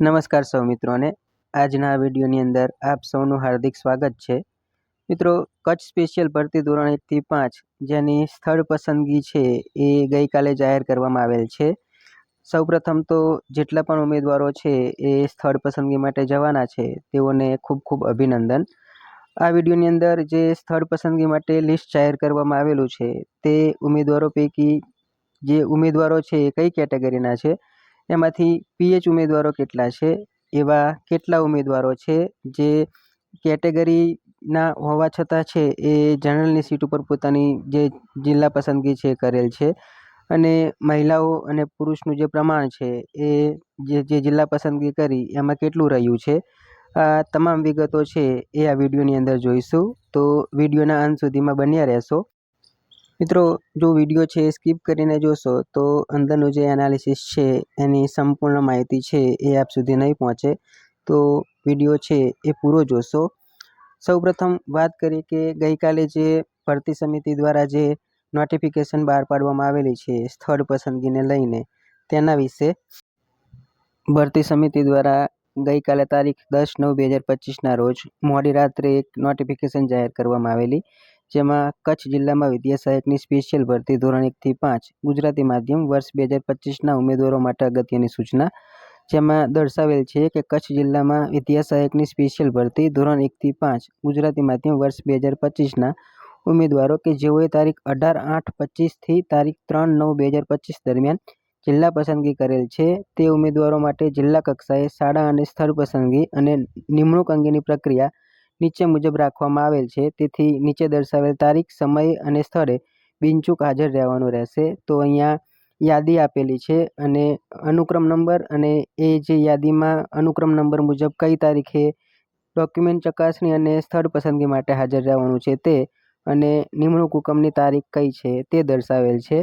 નમસ્કાર સૌ મિત્રોને. આજના વિડીયોની અંદર આપ સૌનું હાર્દિક સ્વાગત છે. મિત્રો, કચ્છ સ્પેશિયલ ભરતી ધોરણ એકથી પાંચ જેની સ્થળ પસંદગી છે એ ગઈકાલે જાહેર કરવામાં આવેલ છે. સૌપ્રથમ તો જેટલા પણ ઉમેદવારો છે એ સ્થળ પસંદગી માટે જવાના છે તેઓને ખૂબ ખૂબ અભિનંદન. આ વિડીયોની અંદર જે સ્થળ પસંદગી માટે લિસ્ટ જાહેર કરવામાં આવેલું છે તે ઉમેદવારો પૈકી જે ઉમેદવારો છે એ કઈ કેટેગરીના છે? એમાંથી પીએચ ઉમેદવારો કેટલા છે? એવા કેટલા ઉમેદવારો છે જે કેટેગરીના હોવા છતાં છે એ જનરલની સીટ ઉપર પોતાની જે જિલ્લા પસંદગી છે કરેલ છે. અને મહિલાઓ અને પુરુષનું જે પ્રમાણ છે એ જે જે જિલ્લા પસંદગી કરી એમાં કેટલું રહ્યું છે? આ તમામ વિગતો છે એ આ વિડીયોની અંદર જોઈશું. તો વિડીયોના અંત સુધીમાં બન્યા રહેશો. મિત્રો, જો વીડિયો છે સ્કીપ કરીને જોશો, તો અંદરનું જે એનાલિસિસ છે એની સંપૂર્ણ માહિતી છે એ આપ સુધી નહીં પહોંચે. તો વીડિયો છે એ પૂરો જોશો. સૌપ્રથમ વાત કરીએ કે ગઈકાલે જે ભરતી સમિતિ દ્વારા જે નોટિફિકેશન બહાર પાડવામાં આવેલી છે સ્થળ પસંદગીને લઈને, તેના વિશે ભરતી સમિતિ દ્વારા ગઈકાલે તારીખ દસ નવ બે હજાર પચીસના રોજ મોડી રાત્રે એક નોટિફિકેશન જાહેર કરવામાં આવેલી. જેમાં કચ્છ જિલ્લામાં વિદ્યા સહાયકની સ્પેશિયલ ભરતી ધોરણ એકથી પાંચ, ગુજરાતી માધ્યમ વર્ષ બે હજાર પચીસના ઉમેદવારો માટે અગત્યની સૂચના. જેમાં દર્શાવેલ છે કે કચ્છ જિલ્લામાં વિદ્યા સહાયકની સ્પેશિયલ ભરતી ધોરણ એકથી પાંચ, ગુજરાતી માધ્યમ વર્ષ બે હજાર પચીસના ઉમેદવારો કે જેઓએ તારીખ અઢાર આઠ પચીસથી તારીખ ત્રણ નવ બે હજાર પચીસ દરમિયાન જિલ્લા પસંદગી કરેલ છે, તે ઉમેદવારો માટે જિલ્લા કક્ષાએ શાળા અને સ્થળ પસંદગી અને નિમણૂક અંગેની પ્રક્રિયા નીચે મુજબ રાખવામાં આવેલ છે. તેથી નીચે દર્શાવેલ તારીખ, સમય અને સ્થળે બિનચૂક હાજર રહેવાનું રહેશે. તો અહીંયા યાદી આપેલી છે અને અનુક્રમ નંબર અને એ જે યાદીમાં અનુક્રમ નંબર મુજબ કઈ તારીખે ડોક્યુમેન્ટ ચકાસણી અને સ્થળ પસંદગી માટે હાજર રહેવાનું છે તે અને નિમણૂક હુકમની તારીખ કઈ છે તે દર્શાવેલ છે.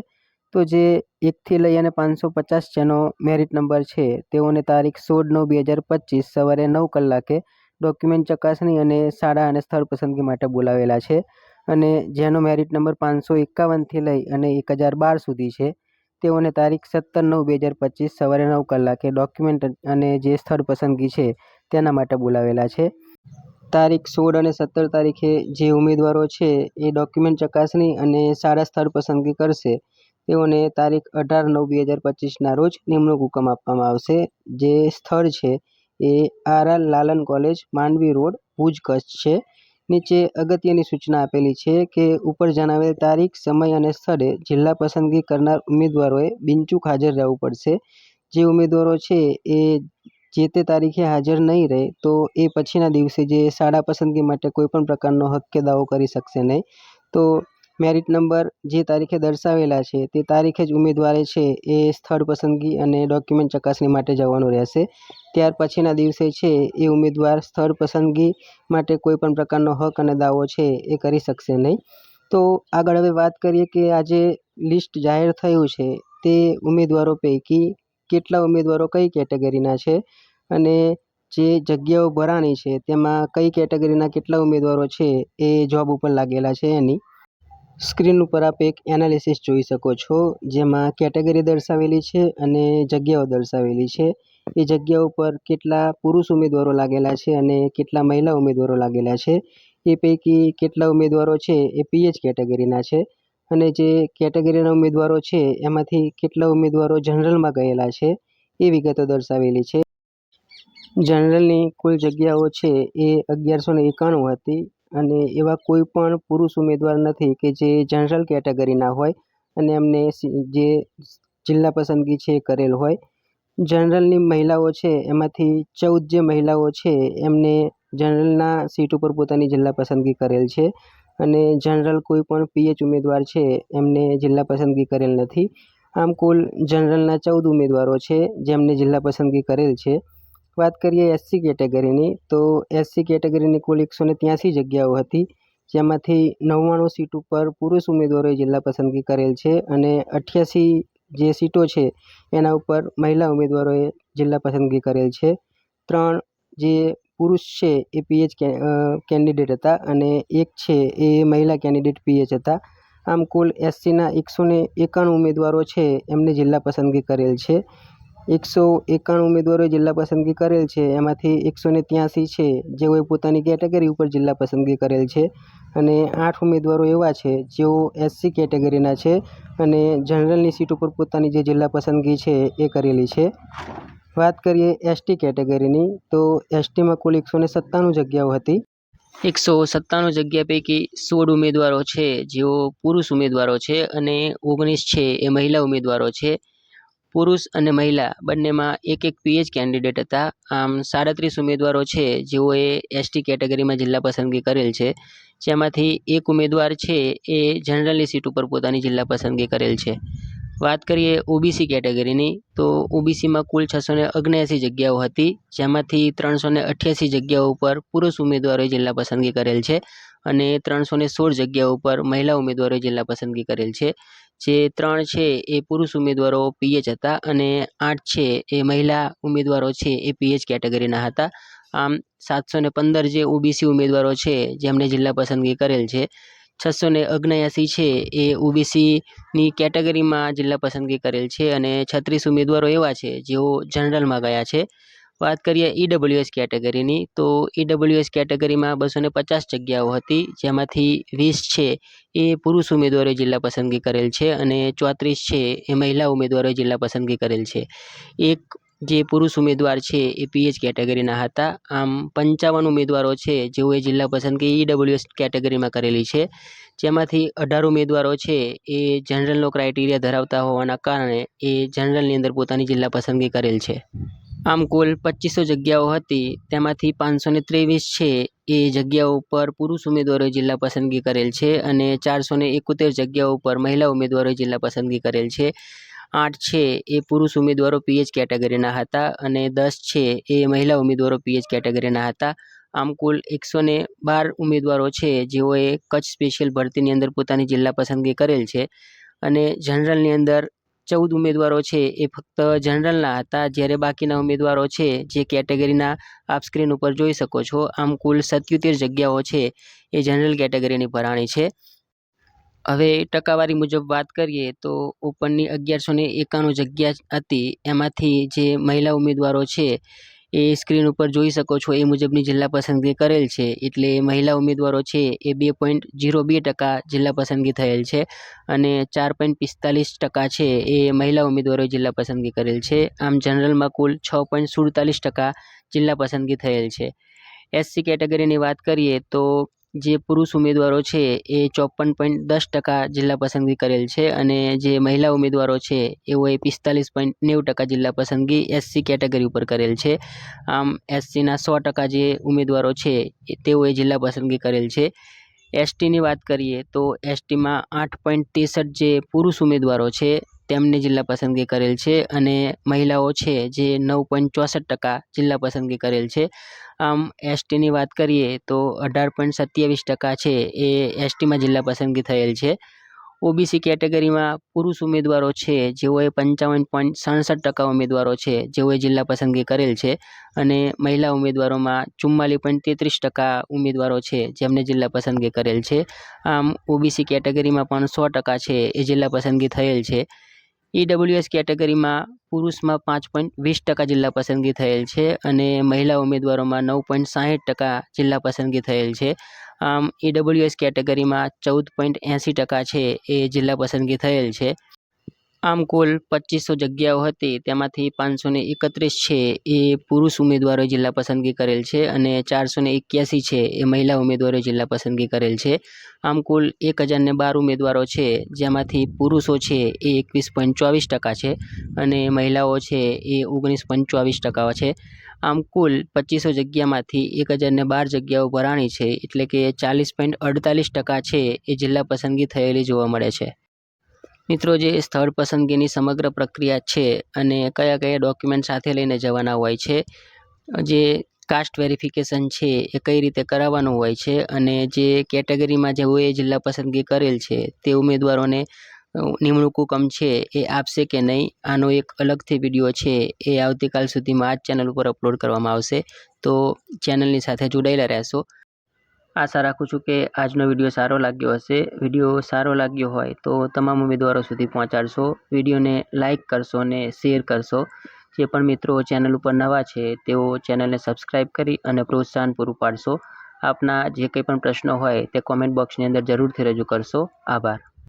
તો જે એકથી લઈ અને પાંચસો પચાસ જેનો મેરિટ નંબર છે તેઓને તારીખ સોળ નવ બે હજાર પચીસ સવારે નવ કલાકે ડોક્યુમેન્ટ ચકાસણી અને શાળા અને સ્થળ પસંદગી માટે બોલાવેલા છે અને જેનો મેરિટ નંબર પાંચસો એકાવનથી લઈ અને એક હજાર બાર સુધી છે. તેઓને તારીખ સત્તર નવ બે હજાર પચીસ સવારે નવ કલાકે ડોક્યુમેન્ટ અને જે સ્થળ પસંદગી છે તેના માટે બોલાવેલા છે. તારીખ સોળ અને સત્તર તારીખે જે ઉમેદવારો છે એ ડોક્યુમેન્ટ ચકાસણી અને સારા સ્થળ પસંદગી કરશે. તેઓને તારીખ અઢાર નવ બે હજાર પચીસના રોજ નિમણૂક હુકમ આપવામાં આવશે. જે સ્થળ છે એ R R Lalan college, Mandvi road, Bhuj Kutch છે. નીચે અગત્યની સૂચના આપેલી છે કે ઉપર જણાવેલ તારીખ, સમય અને સ્થળે જિલ્લા પસંદગી કરનાર ઉમેદવારોએ બિનચૂક હાજર રહેવું પડશે. જે ઉમેદવારો છે એ જે તે તારીખે હાજર નહીં રહે, તો એ પછીના દિવસે જે શાળા પસંદગી માટે કોઈપણ પ્રકારનો હક કે દાવો કરી શકશે નહીં. તો મેરિટ નંબર જે તારીખે દર્શાવેલા છે તે તારીખે જ ઉમેદવારે છે એ સ્થળ પસંદગી અને ડોક્યુમેન્ટ ચકાસણી માટે જવાનું રહેશે. ત્યાર પછીના દિવસે છે એ ઉમેદવાર સ્થળ પસંદગી માટે કોઈપણ પ્રકારનો હક અને દાવો છે એ કરી શકશે નહીં. તો આગળ હવે વાત કરીએ કે આજે લિસ્ટ જાહેર થયું છે તે ઉમેદવારો પૈકી કેટલા ઉમેદવારો કઈ કેટેગરીના છે અને જે જગ્યાઓ ભરાણી છે તેમાં કઈ કેટેગરીના કેટલા ઉમેદવારો છે એ જોબ ઉપર લાગેલા છે એની. સ્ક્રીન ઉપર આપ એક એનાલિસિસ જોઈ શકો છો, જેમાં કેટેગરી દર્શાવેલી છે અને જગ્યાઓ દર્શાવેલી છે. એ જગ્યા ઉપર કેટલા પુરુષ ઉમેદવારો લાગેલા છે અને કેટલા મહિલા ઉમેદવારો લાગેલા છે. એ પૈકી કેટલા ઉમેદવારો છે એ પીએચ કેટેગરીના છે. અને જે કેટેગરીના ઉમેદવારો છે એમાંથી કેટલા ઉમેદવારો જનરલમાં ગયેલા છે એ વિગતો દર્શાવેલી છે. જનરલની કુલ જગ્યાઓ છે એ અગિયારસો એકાણું હતી. અને એવા કોઈ પણ પુરુષ ઉમેદવાર નથી કે જે જનરલ કેટેગરીના હોય અને એમને જે જિલ્લા પસંદગી છે એ કરેલ હોય. જનરલની મહિલાઓ છે, એમાંથી ચૌદ જે મહિલાઓ છે, એમને જનરલના સીટ ઉપર પોતાની જિલ્લા પસંદગી કરેલ છે. અને જનરલ કોઈ પણ પીએચ ઉમેદવાર છે, એમને જિલ્લા પસંદગી કરેલ નથી. આમ કુલ જનરલના ચૌદ ઉમેદવારો છે, જેમને જિલ્લા પસંદગી કરેલ છે. વાત કરીએ એસસી કેટેગરીની, તો એસસી કેટેગરીની કુલ એકસો ને ત્યાંસી જગ્યાઓ હતી, જેમાંથી નવ્વાણું સીટ ઉપર પુરુષ ઉમેદવારોએ જિલ્લા પસંદગી કરેલ છે અને અઠ્યાસી જે સીટો છે એના ઉપર મહિલા ઉમેદવારોએ જિલ્લા પસંદગી કરેલ છે. ત્રણ જે પુરુષ છે એ પીએચ કેન્ડિડેટ હતા અને એક છે એ મહિલા કેન્ડિડેટ પીએચ હતા. આમ કુલ એસસીના એકસો ને એકાણું ઉમેદવારો છે એમને જિલ્લા પસંદગી કરેલ છે. એકસો એકાણું ઉમેદવારોએ જિલ્લા પસંદગી કરેલ છે. એમાંથી એકસો ને ત્યાંસી છે જેઓએ પોતાની કેટેગરી ઉપર જિલ્લા પસંદગી કરેલ છે અને આઠ ઉમેદવારો એવા છે જેઓ એસસી કેટેગરીના છે અને જનરલની સીટ ઉપર પોતાની જે જિલ્લા પસંદગી છે એ કરેલી છે. વાત કરીએ એસટી કેટેગરીની, તો એસટીમાં કુલ એકસો ને સત્તાણું જગ્યાઓ હતી. એકસો સત્તાણું જગ્યા પૈકી સોળ ઉમેદવારો છે જેઓ પુરુષ ઉમેદવારો છે અને ઓગણીસ છે એ મહિલા ઉમેદવારો છે. પુરુષ અને મહિલા બંનેમાં એક એક પીએચ કેન્ડિડેટ હતા. આમ સાડત્રીસ ઉમેદવારો છે, જેઓએ એસટી કેટેગરીમાં જિલ્લા પસંદગી કરેલ છે. જેમાંથી એક ઉમેદવાર છે, એ જનરલની સીટ ઉપર પોતાની જિલ્લા પસંદગી કરેલ છે. વાત કરીએ ઓબીસી કેટેગરીની તો ઓબીસીમાં કુલ છસો ને અગ્યાસી જગ્યાઓ હતી, જેમાંથી ત્રણસો ને અઠ્યાસી જગ્યાઓ ઉપર પુરુષ ઉમેદવારોએ જિલ્લા પસંદગી કરેલ છે અને ત્રણસો ને સોળ જગ્યાઓ ઉપર મહિલા ઉમેદવારોએ જિલ્લા પસંદગી કરેલ છે. જે ત્રણ છે એ પુરુષ ઉમેદવારો પીએચ હતા અને આઠ છે એ મહિલા ઉમેદવારો છે એ પીએચ કેટેગરીના હતા. આમ સાતસો ને પંદર જે ઓબીસી ઉમેદવારો છે જેમણે જિલ્લા પસંદગી કરેલ છે, છસો ને ઓગણ્યાસી છે એ ઓબીસીની કેટેગરીમાં જિલ્લા પસંદગી કરેલ છે અને છત્રીસ ઉમેદવારો એવા છે જેઓ જનરલમાં ગયા છે. વાત કરીએ ઈડબ્લ્યુએસ કેટેગરીની, તો ઈડબ્લ્યુએસ કેટેગરીમાં બસો પચાસ જગ્યાઓ હતી, જેમાંથી વીસ છે એ પુરુષ ઉમેદવારોએ જિલ્લા પસંદગી કરેલ છે અને ચોત્રીસ છે એ મહિલા ઉમેદવારોએ જિલ્લા પસંદગી કરેલ છે. એક જે પુરુષ ઉમેદવાર છે એ પીએચ કેટેગરીના હતા, આમ પંચાવન ઉમેદવારો છે જેઓએ જિલ્લા પસંદગી ઈડબ્લ્યુએસ કેટેગરીમાં કરેલી છે. જેમાંથી અઢાર ઉમેદવારો છે એ જનરલનો ક્રાઇટેરિયા ધરાવતા હોવાના કારણે એ જનરલની અંદર પોતાની જિલ્લા પસંદગી કરેલ છે. આમ કુલ પચીસો જગ્યાઓ હતી. તેમાંથી પાંચસો ને ત્રેવીસ છે. એ જગ્યાઓ ઉપર પુરુષ ઉમેદવારોએ જિલ્લા પસંદગી કરેલ છે અને ચારસો ને એકોતેર જગ્યાઓ પર મહિલા ઉમેદવારોએ જિલ્લા પસંદગી કરેલ છે. આઠ છે. એ પુરુષ ઉમેદવારો પીએચ કેટેગરીના હતા અને દસ છે. એ મહિલા ઉમેદવારો પીએચ કેટેગરીના હતા. આમ કુલ એકસો ને બાર ઉમેદવારો છે. જેઓએ કચ્છ સ્પેશિયલ ભરતીની અંદર પોતાની જિલ્લા પસંદગી કરેલ છે અને જનરલની અંદર ચૌદ ઉમેદવારો છે. એ ફક્ત જનરલના હતા. જ્યારે બાકીના ઉમેદવારો છે, જે કેટેગરીના આપ સ્ક્રીન ઉપર જોઈ શકો છો. આમ કુલ સત્યોતેર જગ્યાઓ છે. એ જનરલ કેટેગરીની ભરાણી છે. હવે ટકાવારી મુજબ વાત કરીએ તો ઓપનની અગિયારસો ને એકાણું જગ્યા હતી. એમાંથી જે મહિલા ઉમેદવારો છે એ સ્ક્રીન ઉપર જોઈ શકો છો, એ મુજબની જિલ્લા પસંદગી કરેલ છે. એટલે મહિલા ઉમેદવારો છે, એ બે પોઈન્ટ ઝીરો બે ટકા જિલ્લા પસંદગી થયેલ છે અને ચાર પોઈન્ટ પિસ્તાલીસ ટકા છે, એ મહિલા ઉમેદવારોએ જિલ્લા પસંદગી કરેલ છે. આમ જનરલમાં કુલ છ પોઈન્ટ સુડતાલીસ ટકા જિલ્લા પસંદગી થયેલ છે. એસસી કેટેગરીની વાત કરીએ તો જે પુરુષ ઉમેદવારો છે, એ ચોપન પોઈન્ટ દસ ટકા જિલ્લા પસંદગી કરેલ છે અને જે મહિલા ઉમેદવારો છે, એઓએ પિસ્તાલીસ પોઈન્ટ નેવું ટકા જિલ્લા પસંદગી એસસી કેટેગરી ઉપર કરેલ છે. આમ, એસસીના સો ટકા જે ઉમેદવારો છે તેઓએ જિલ્લા પસંદગી કરેલ છે. એસટીની વાત કરીએ તો એસટીમાં આઠ પોઈન્ટ ત્રેસઠ જે પુરુષ ઉમેદવારો છે તેમને જિલ્લા પસંદગી કરેલ છે અને મહિલાઓ છે જે નવ પોઈન્ટ ચોસઠ ટકા જિલ્લા પસંદગી કરેલ છે. આમ એસટીની વાત કરીએ તો અઢાર પોઈન્ટ સત્યાવીસ ટકા છે એ એસટીમાં જિલ્લા પસંદગી થયેલ છે. ઓબીસી કેટેગરીમાં પુરુષ ઉમેદવારો છે જેઓએ પંચાવન પોઈન્ટ સડસઠ ટકા ઉમેદવારો છે જેઓએ જિલ્લા પસંદગી કરેલ છે અને મહિલા ઉમેદવારોમાં ચુમ્માલીસ પોઈન્ટ તેત્રીસ ટકા ઉમેદવારો છે જેમને જિલ્લા પસંદગી કરેલ છે. આમ ઓબીસી કેટેગરીમાં પણ સો ટકા છે એ જિલ્લા પસંદગી થયેલ છે. ઈડબ્લ્યુએસ કેટેગરીમાં પુરુષમાં પાંચ પોઈન્ટ વીસ ટકા જિલ્લા પસંદગી થયેલ છે અને મહિલા ઉમેદવારોમાં નવ પોઈન્ટ સાહીઠ ટકા જિલ્લા પસંદગી થયેલ છે. આમ ઈડબ્લ્યુએસ કેટેગરીમાં ચૌદ પોઈન્ટ એંસી ટકા છે એ જિલ્લા પસંદગી થયેલ છે. આમ કુલ પચીસો જગ્યાઓ હતી. તેમાંથી પાંચસો એકત્રીસ છે. એ પુરુષ ઉમેદવારોએ જિલ્લા પસંદગી કરેલ છે અને ચારસો એક્યાસી છે. એ મહિલા ઉમેદવારોએ જિલ્લા પસંદગી કરેલ છે. આમ કુલ એક હજારને બાર ઉમેદવારો છે. જેમાંથી પુરુષો છે એ એકવીસ પોઈન્ટ ચોવીસ ટકા છે અને મહિલાઓ છે એ ઓગણીસ પોઈન્ટ ચોવીસ ટકા છે. આમ કુલ પચીસો જગ્યામાંથી એક હજારને બાર જગ્યાઓ ભરાણી છે. એટલે કે ચાલીસ પોઈન્ટ અડતાલીસ ટકા છે એ જિલ્લા પસંદગી થયેલી જોવા મળે છે. મિત્રો, જે સ્થળ પસંદગીની સમગ્ર પ્રક્રિયા છે અને કયા કયા ડોક્યુમેન્ટ સાથે લઈને જવાના હોય છે, જે કાસ્ટ વેરિફિકેશન છે એ કઈ રીતે કરાવવાનું હોય છે અને જે કેટેગરીમાં જેઓએ જિલ્લા પસંદગી કરેલ છે, તે ઉમેદવારોને નિમણૂક હુકમ છે એ આપશે કે નહીં, આનો એક અલગથી વીડિયો છે એ આવતીકાલ સુધીમાં આ ચેનલ ઉપર અપલોડ કરવામાં આવશે. તો ચેનલની સાથે જોડાયેલા રહેશો. આશા રાખું છું કે આજનો વીડિયો સારો લાગ્યો હશે. વીડિયો સારો લાગ્યો હોય તો તમામ ઉમેદવારો સુધી પહોંચાડશો. વિડીયોને લાઇક કરશો અને શેર કરશો. જે પણ મિત્રો ચેનલ ઉપર નવા છે, તેઓ ચેનલને સબસ્ક્રાઈબ કરી અને પ્રોત્સાહન પૂરું પાડશો. આપના જે કંઈ પણ પ્રશ્નો હોય તે કોમેન્ટ બોક્સની અંદર જરૂરથી રજૂ કરશો. આભાર.